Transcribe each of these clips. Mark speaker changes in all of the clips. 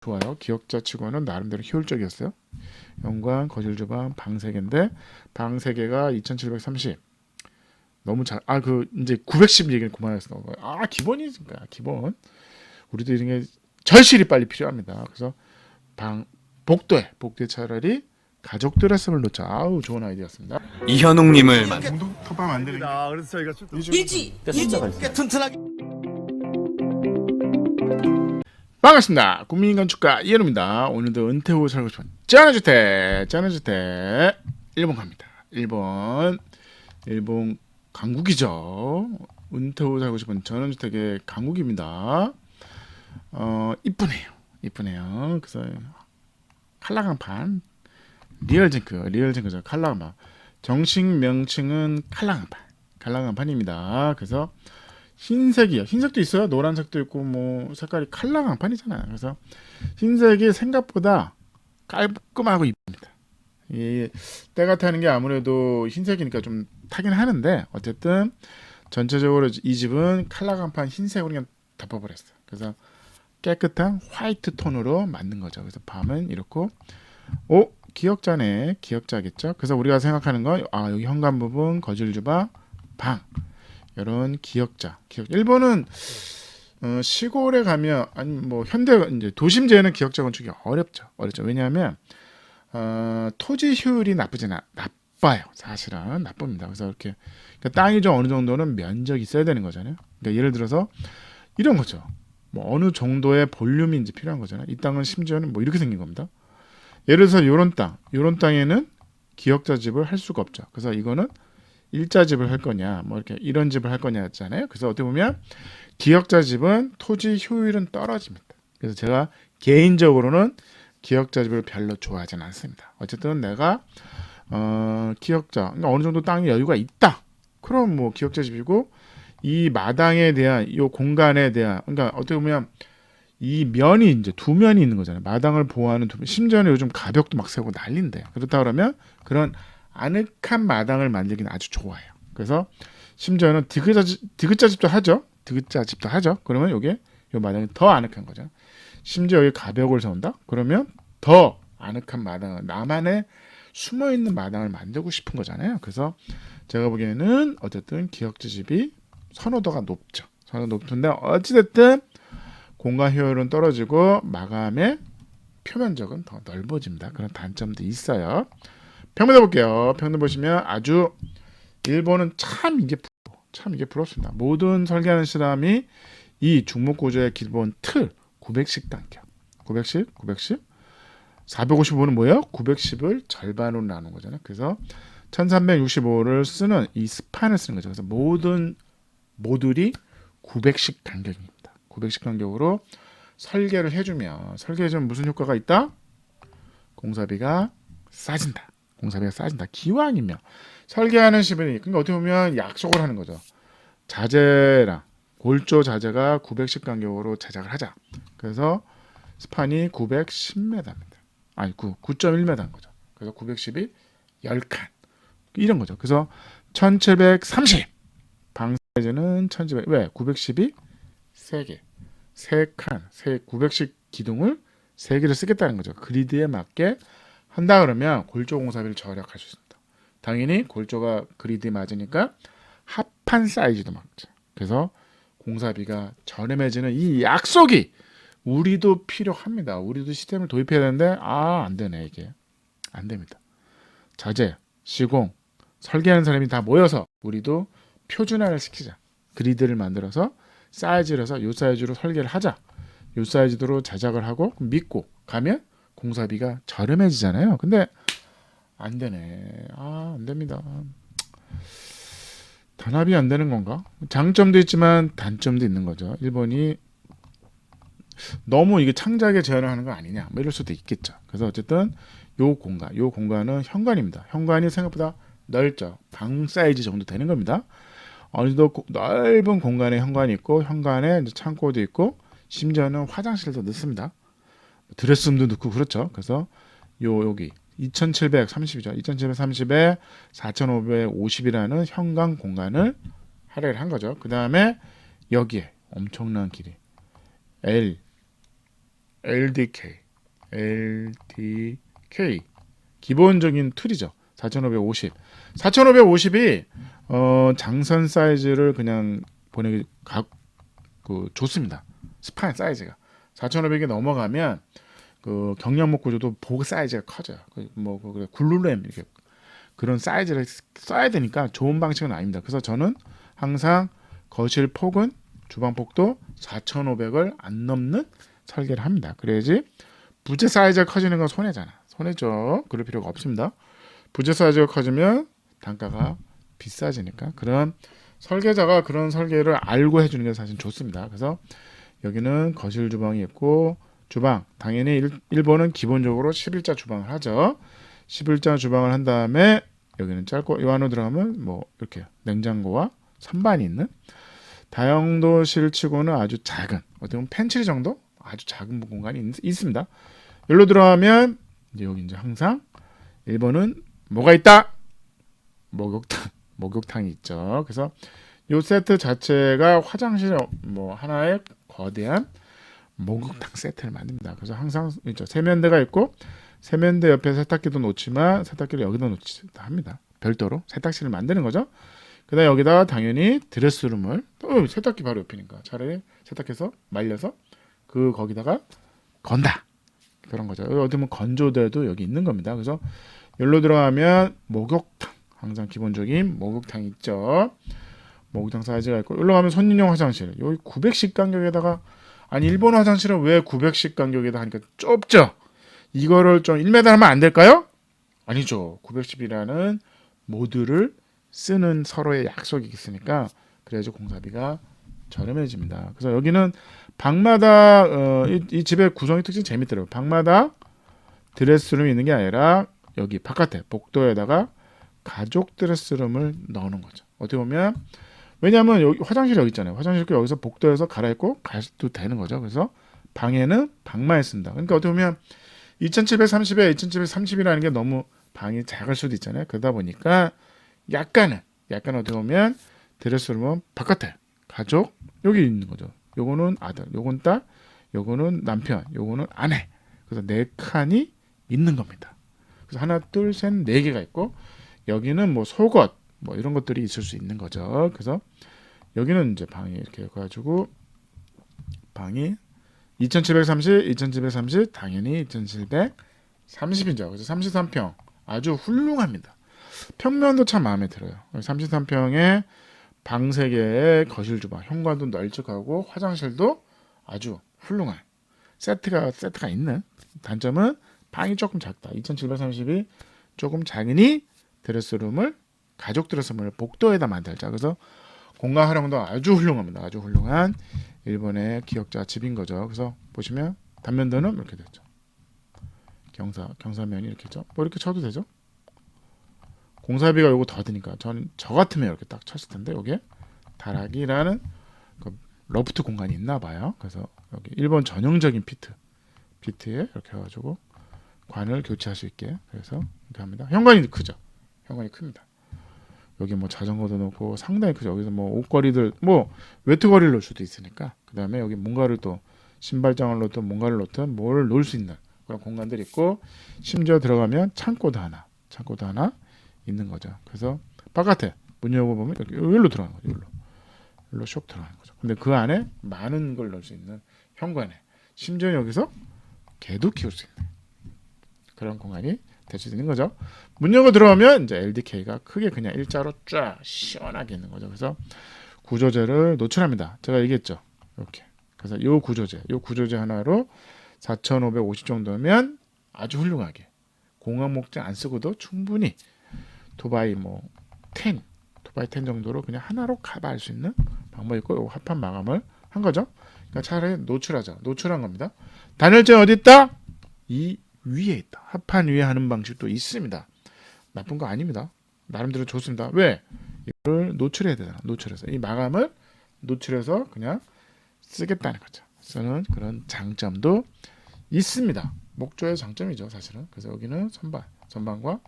Speaker 1: 좋아요. 기억자 치고는 나름대로 효율적이었어요. 연관, 거실 주방, 방 3개인데 방 3개가 2730. 너무 잘, 아, 그, 이제 910 얘기는 그만했어. 아, 기본이니까, 기본. 우리도 이런 게 절실히 빨리 필요합니다. 그래서 방, 복도에, 복도에 차라리 가족들의 숨을 놓자. 아우, 좋은 아이디어였습니다.
Speaker 2: 이현웅님을 만
Speaker 1: 토방 만드는 게
Speaker 3: 아, 그래서 저희가 좀
Speaker 4: 일지 일지 튼튼하게
Speaker 1: 반갑습니다. 국민건축가 이현우입니다. 오늘도 은퇴 후 살고 싶은 짠해주택, 짠해주택 1번 갑니다. 1번, 일본 강국이죠. 은퇴 후 살고 싶은 전원주택의 강국입니다. 어, 이쁘네요. 이쁘네요. 그래서 칼라강판, 리얼징크, 리얼징크죠. 칼라강판. 정식 명칭은 칼라강판, 칼라강판입니다. 그래서 흰색이요. 흰색도 있어요. 노란색도 있고 뭐 색깔이 칼라 강판이잖아요. 그래서 흰색이 생각보다 깔끔하고 이쁩니다. 이 때가 타는 게 아무래도 흰색이니까 좀 타긴 하는데 어쨌든 전체적으로 이 집은 칼라 강판 흰색으로 그냥 덮어버렸어요. 그래서 깨끗한 화이트 톤으로 만든 거죠. 그래서 밤은 이렇고 오 기역자네 기역자겠죠. 그래서 우리가 생각하는 건 아 여기 현관 부분 거실 주방 방 이런 기역자. 기역. 일본은 어, 시골에 가면 아니 뭐 현대 이제 도심지에는 기역자 건축이 어렵죠. 어렵죠. 왜냐하면 어, 토지 효율이 나쁘진 않, 나빠요. 사실은 나쁩니다. 그래서 이렇게 그러니까 땅이 좀 어느 정도는 면적이 있어야 되는 거잖아요. 그러니까 예를 들어서 이런 거죠. 뭐 어느 정도의 이제 필요한 거잖아요. 이 땅은 심지어는 뭐 이렇게 생긴 겁니다. 예를 들어서 이런 땅, 이런 땅에는 기역자 집을 할 수가 없죠. 그래서 이거는 일자 집을 할 거냐, 뭐 이렇게 이런 집을 할 거냐잖아요. 그래서 어떻게 보면 기역자 집은 토지 효율은 떨어집니다. 그래서 제가 개인적으로는 기역자 집을 별로 좋아하지는 않습니다. 어쨌든 내가 어, 기역자 그러니까 어느 정도 땅에 여유가 있다. 그럼 뭐 기역자 집이고 이 마당에 대한 이 공간에 대한 그러니까 어떻게 보면 이 면이 이제 두 면이 있는 거잖아요. 마당을 보호하는 두 면. 심지어는 요즘 가벽도 막 세우고 난린데 그렇다 그러면 그런 아늑한 마당을 만들기는 아주 좋아요. 그래서 심지어는 디귿자, 집- 디귿자 집도 하죠. 디귿자 집도 하죠. 그러면 요게 요 마당이 더 아늑한 거죠. 심지어 여기 가벽을 세운다? 그러면 더 아늑한 마당을 나만의 숨어 있는 마당을 만들고 싶은 거잖아요. 그래서 제가 보기에는 어쨌든 기역지 집이 선호도가 높죠. 선호도 높은데 어찌됐든 공간 효율은 떨어지고 마감의 표면적은 더 넓어집니다. 그런 단점도 있어요. 평면 해볼게요. 평면 보시면 아주 일본은 참 이게 부러워. 참 이게 부럽습니다. 모든 설계하는 사람이 이 중목 구조의 기본 틀 910 간격 910, 910 455는 뭐예요? 910을 절반으로 나눈 거잖아요. 그래서 1365를 쓰는 이 스판을 쓰는 거죠. 그래서 모든 모듈이 910 간격입니다. 910 간격으로 설계를 해주면 설계해주면 무슨 효과가 있다? 공사비가 싸진다. 공사비가 싸진다. 기왕이면 설계하는 시민이 그러니까 어떻게 보면 약속을 하는 거죠. 자재랑 골조 자재가 910 간격으로 제작을 하자. 그래서 스판이 910m입니다. 아니 9 9.1m인 거죠. 그래서 910이 10칸 이런 거죠. 그래서 1730 방 사이즈는 1700 왜? 910이 3개. 3칸, 세910 기둥을 3개를 쓰겠다는 거죠. 그리드에 맞게 한다 그러면 골조 공사비를 절약할 수 있습니다. 당연히 골조가 그리드에 맞으니까 합판 사이즈도 맞죠. 그래서 공사비가 저렴해지는 이 약속이 우리도 필요합니다. 우리도 시스템을 도입해야 되는데 아 안 되네 이게 안 됩니다. 자재, 시공, 설계하는 사람이 다 모여서 우리도 표준화를 시키자. 그리드를 만들어서 사이즈를 해서 요 사이즈로 설계를 하자. 요 사이즈로 제작을 하고 믿고 가면 공사비가 저렴해지잖아요. 근데 안 되네. 아, 안 됩니다. 단합이 안 되는 건가? 장점도 있지만 단점도 있는 거죠. 일본이 너무 이게 창작에 제한을 하는 거 아니냐, 뭐 이럴 수도 있겠죠. 그래서 어쨌든 요 공간, 요 공간은 현관입니다. 현관이 생각보다 넓죠. 방 사이즈 정도 되는 겁니다. 어느 정도 고- 넓은 공간에 현관이 있고 현관에 창고도 있고 심지어는 화장실도 넣습니다. 드레스룸도 넣고 그렇죠. 그래서 요 여기 2730이죠. 2730에 4550이라는 현관 공간을 할애를 한 거죠. 그 다음에 여기에 엄청난 길이 L LDK, LDK 기본적인 툴이죠. 4,550. 4,550이 어, 장선 사이즈를 그냥 보내기 각, 그 좋습니다. 스판 사이즈가 4,500이 넘어가면 그 경량목 구조도 복 사이즈가 커져요. 그뭐 그, 굴룰램 이렇게 그런 사이즈를 써야 되니까 좋은 방식은 아닙니다. 그래서 저는 항상 거실 폭은 주방 폭도 4,500을 안 넘는 설계를 합니다. 그래야지 부재 사이즈가 커지는 건 손해잖아. 손해죠. 그럴 필요가 없습니다. 부재 사이즈가 커지면 단가가 비싸지니까 그런 설계자가 그런 설계를 알고 해주는 게 사실 좋습니다. 그래서 여기는 거실 주방이 있고 주방 당연히 일, 일본은 기본적으로 11자 주방을 하죠. 11자 주방을 한 다음에 여기는 짧고 이 안으로 들어가면 뭐 이렇게 냉장고와 선반이 있는 다용도실 치고는 아주 작은 어떻게 보면 펜트리 정도 아주 작은 공간이 있, 있습니다. 여기로 들어가면 이제 여기 이제 항상 일본은 뭐가 있다? 목욕탕 목욕탕이 있죠. 그래서 이 세트 자체가 화장실 뭐 하나의 거대한 목욕탕 세트를 만듭니다. 그래서 항상 있죠. 세면대가 있고 세면대 옆에 세탁기도 놓지만 세탁기를 여기다 놓지 합니다. 별도로 세탁실을 만드는 거죠. 그다음 여기다가 당연히 드레스룸을 어, 세탁기 바로 옆이니까 차라리 세탁해서 말려서 그 거기다가 건다 그런 거죠. 어디 보면 건조대도 여기 있는 겁니다. 그래서 여기로 들어가면 목욕탕 항상 기본적인 목욕탕 있죠. 목욕탕 사이즈가 있고 여기로 가면 손님용 화장실 여기 900씩 간격에다가 아니 일본 화장실은 왜 900씩 간격에다 하니까 좁죠. 이거를 좀 1m 하면 안 될까요? 아니죠. 910이라는 모두를 쓰는 서로의 약속이 있으니까 그래야지 공사비가 저렴해집니다. 그래서 여기는 방마다 어, 이, 이 집의 구성의 특징 재밌더라고요. 방마다 드레스룸이 있는 게 아니라 여기 바깥에 복도에다가 가족 드레스룸을 넣는 거죠. 어떻게 보면 왜냐하면 여기 화장실 여기 있잖아요. 화장실 여기서 복도에서 갈아입고 가도 되는 거죠. 그래서 방에는 방만 쓴다. 그러니까 어떻게 보면 2730에 2730이라는 게 너무 방이 작을 수도 있잖아요. 그러다 보니까 약간은 약간 어떻게 보면 드레스룸은 바깥에 가족 여기 있는 거죠. 요거는 아들, 요건 딸, 요거는 남편, 요거는 아내. 그래서 네 칸이 있는 겁니다. 그래서 하나, 둘, 셋, 네 개가 있고 여기는 뭐 속옷 뭐 이런 것들이 있을 수 있는 거죠. 그래서 여기는 이제 방이 이렇게 가지고 방이 2730, 2730 당연히 2730이죠. 그래서 33평 아주 훌륭합니다. 평면도 참 마음에 들어요. 33평에 방 3개에 거실 주방, 현관도 널찍하고 화장실도 아주 훌륭한 세트가 세트가 있는 단점은 방이 조금 작다. 2730이 조금 작으니 드레스룸을 가족 드레스룸을 복도에다 만들자. 그래서 공간 활용도 아주 훌륭합니다. 아주 훌륭한 일본의 기억자 집인 거죠. 그래서 보시면 단면도는 이렇게 됐죠. 경사 경사면이 이렇게 있죠. 뭐 이렇게 쳐도 되죠. 공사비가 요거 더 드니까 저는 저 같으면 이렇게 딱 쳤을 텐데 여기에 다락이라는 그 러프트 공간이 있나 봐요. 그래서 여기 일본 전형적인 피트 피트에 이렇게 해가지고 관을 교체할 수 있게 그래서 이렇게 합니다. 현관이 크죠. 현관이 큽니다. 여기 뭐 자전거도 놓고 상당히 크죠. 여기서 뭐 옷걸이들 뭐 외투걸이를 놓을 수도 있으니까 그 다음에 여기 뭔가를 또 신발장을 놓든 뭔가를 놓든 뭘 놓을 수 있는 그런 공간들이 있고 심지어 들어가면 창고도 하나 창고도 하나 있는 거죠. 그래서 바깥에 문 열어보면 이렇게 여기로 들어가는 거죠. 여기로 여기로 쏙 들어가는 거죠. 근데 그 안에 많은 걸 넣을 수 있는 현관에 심지어 여기서 개도 키울 수 있는 그런 공간이 있는 거죠. 문 열고 들어오면 이제 LDK가 크게 그냥 일자로 쫙 시원하게 있는 거죠. 그래서 구조재를 노출합니다. 제가 얘기했죠. 이렇게. 그래서 요 구조재, 요 구조재 하나로 4,550 정도면 아주 훌륭하게 공항 목재 안 쓰고도 충분히 도바이 뭐 10, 도바이 10 정도로 그냥 하나로 커버할 수 있는 방법이 있고 요 합판 마감을 한 거죠. 그러니까 차라리 노출하자. 노출한 겁니다. 단열재 어디 있다? 이 위에 있다. 합판 위에 하는 방식도 있습니다. 나쁜 거 아닙니다. 나름대로 좋습니다. 왜? 이걸 노출해야 되잖아. 노출해서 이 마감을 노출해서 그냥 쓰겠다는 거죠. 쓰는 그런 장점도 있습니다. 목조의 장점이죠, 사실은. 그래서 여기는 선반, 선반과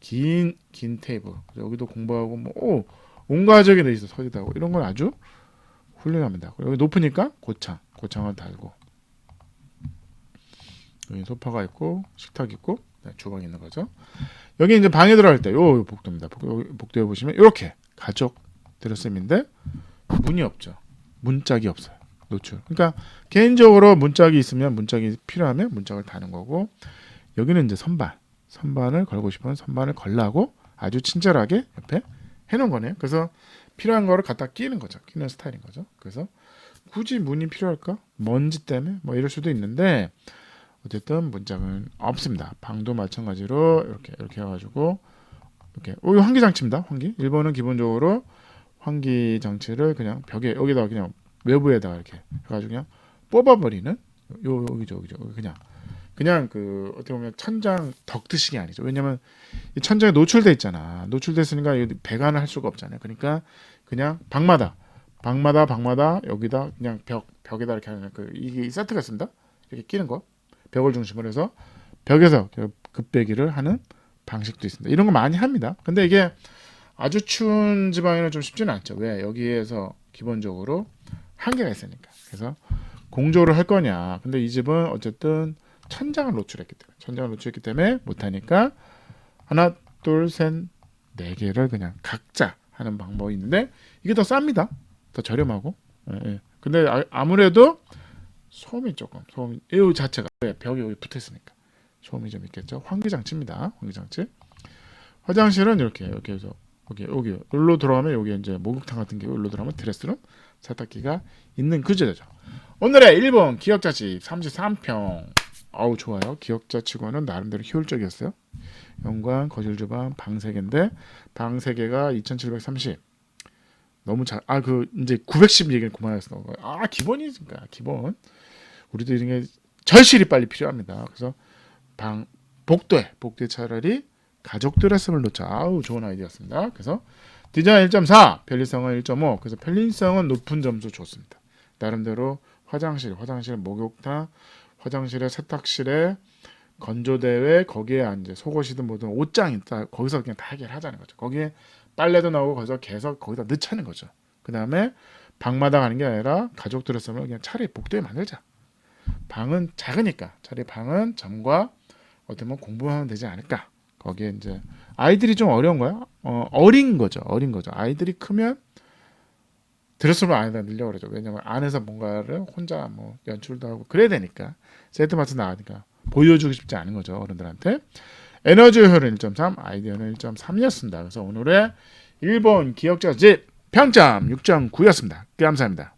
Speaker 1: 긴 긴 테이블. 여기도 공부하고 뭐 오, 온 가족이 돼 있어 하고 이런 건 아주 훌륭합니다. 여기 높으니까 고창, 고창을 달고 여기 소파가 있고 식탁 있고 네, 주방 있는 거죠. 여기 이제 방에 들어갈 때 요 복도입니다. 복- 복도에 보시면 이렇게 가족 드레스인데 문이 없죠. 문짝이 없어요. 노출. 그러니까 개인적으로 문짝이 있으면 문짝이 필요하면 문짝을 다는 거고 여기는 이제 선반. 선반을 걸고 싶으면 선반을 걸라고 아주 친절하게 옆에 해놓은 거네요. 그래서 필요한 거를 갖다 끼는 거죠. 끼는 스타일인 거죠. 그래서 굳이 문이 필요할까? 먼지 때문에 뭐 이럴 수도 있는데 어쨌든 문짝은 없습니다. 방도 마찬가지로 이렇게 이렇게 해가지고 이렇게 오, 이거 환기 장치입니다. 환기. 일본은 기본적으로 환기 장치를 그냥 벽에 여기다가 그냥 외부에다가 이렇게 해가지고 그냥 뽑아버리는 요 여기죠 여기죠 여기 그냥 그냥 그 어떻게 보면 천장 덕트식이 아니죠. 왜냐면 이 천장에 노출돼 있잖아. 노출됐으니까 배관을 할 수가 없잖아요. 그러니까 그냥 방마다 방마다 방마다 여기다 그냥 벽 벽에다 이렇게 하는 그 이게 세트가 쓴다. 이렇게 끼는 거 벽을 중심으로 해서 벽에서 그 급배기를 하는 방식도 있습니다. 이런 거 많이 합니다. 근데 이게 아주 추운 지방에는 좀 쉽지는 않죠. 왜 여기에서 기본적으로 한계가 있으니까. 그래서 공조를 할 거냐. 근데 이 집은 어쨌든 천장을 노출했기 때문에 천장을 노출했기 때문에 못하니까 하나 둘 셋 네 개를 그냥 각자 하는 방법이 있는데 이게 더 쌉니다. 더 저렴하고. 예, 예. 근데 아, 아무래도 소음이 조금 소음 이 자체가 왜 벽이 여기 붙어 있으니까 소음이 좀 있겠죠. 환기 장치입니다. 환기 장치. 화장실은 이렇게 이렇게 해서 여기 여기 여기로 들어가면 여기 이제 목욕탕 같은 게 여기로 들어가면 드레스룸 세탁기가 있는 구조죠. 오늘의 일본 기억자집 33평. 아우 좋아요. 기억자 치고는 나름대로 효율적이었어요. 연관 거실 주방 방 3개인데 방 3개가 2730. 너무 잘 아 그 이제 910 얘기는 그만했어. 아 기본이니까 기본. 우리도 이런 게 절실히 빨리 필요합니다. 그래서 방 복도에 복도에 차라리 가족 드레스를 놓자. 아우 좋은 아이디어였습니다. 그래서 디자인 1.4, 편리성은 1.5. 그래서 편리성은 높은 점수 줬습니다. 나름대로 화장실, 화장실 목욕탕, 화장실에 세탁실에 건조대회 거기에 이제 속옷이든 뭐든 옷장 있다 거기서 그냥 다 해결하자는 거죠. 거기에 빨래도 나오고 거기서 계속 거기다 넣자는 거죠. 그 다음에 방마다 가는 게 아니라 가족 드레스를 그냥 차라리 복도에 만들자. 방은 작으니까 차라리 방은 점과 어떻게 보면 공부하면 되지 않을까. 거기에 이제 아이들이 좀 어려운 거야. 어, 어린 거죠. 어린 거죠. 아이들이 크면 드레스룸 안에다 늘려 그러죠. 왜냐면 안에서 뭔가를 혼자 뭐 연출도 하고 그래야 되니까 세트마트 나가니까 보여주고 싶지 않은 거죠. 어른들한테. 에너지 효율은 1.3, 아이디어는 1.3이었습니다. 그래서 오늘의 일본 기억자 집 평점 6.9였습니다. 감사합니다.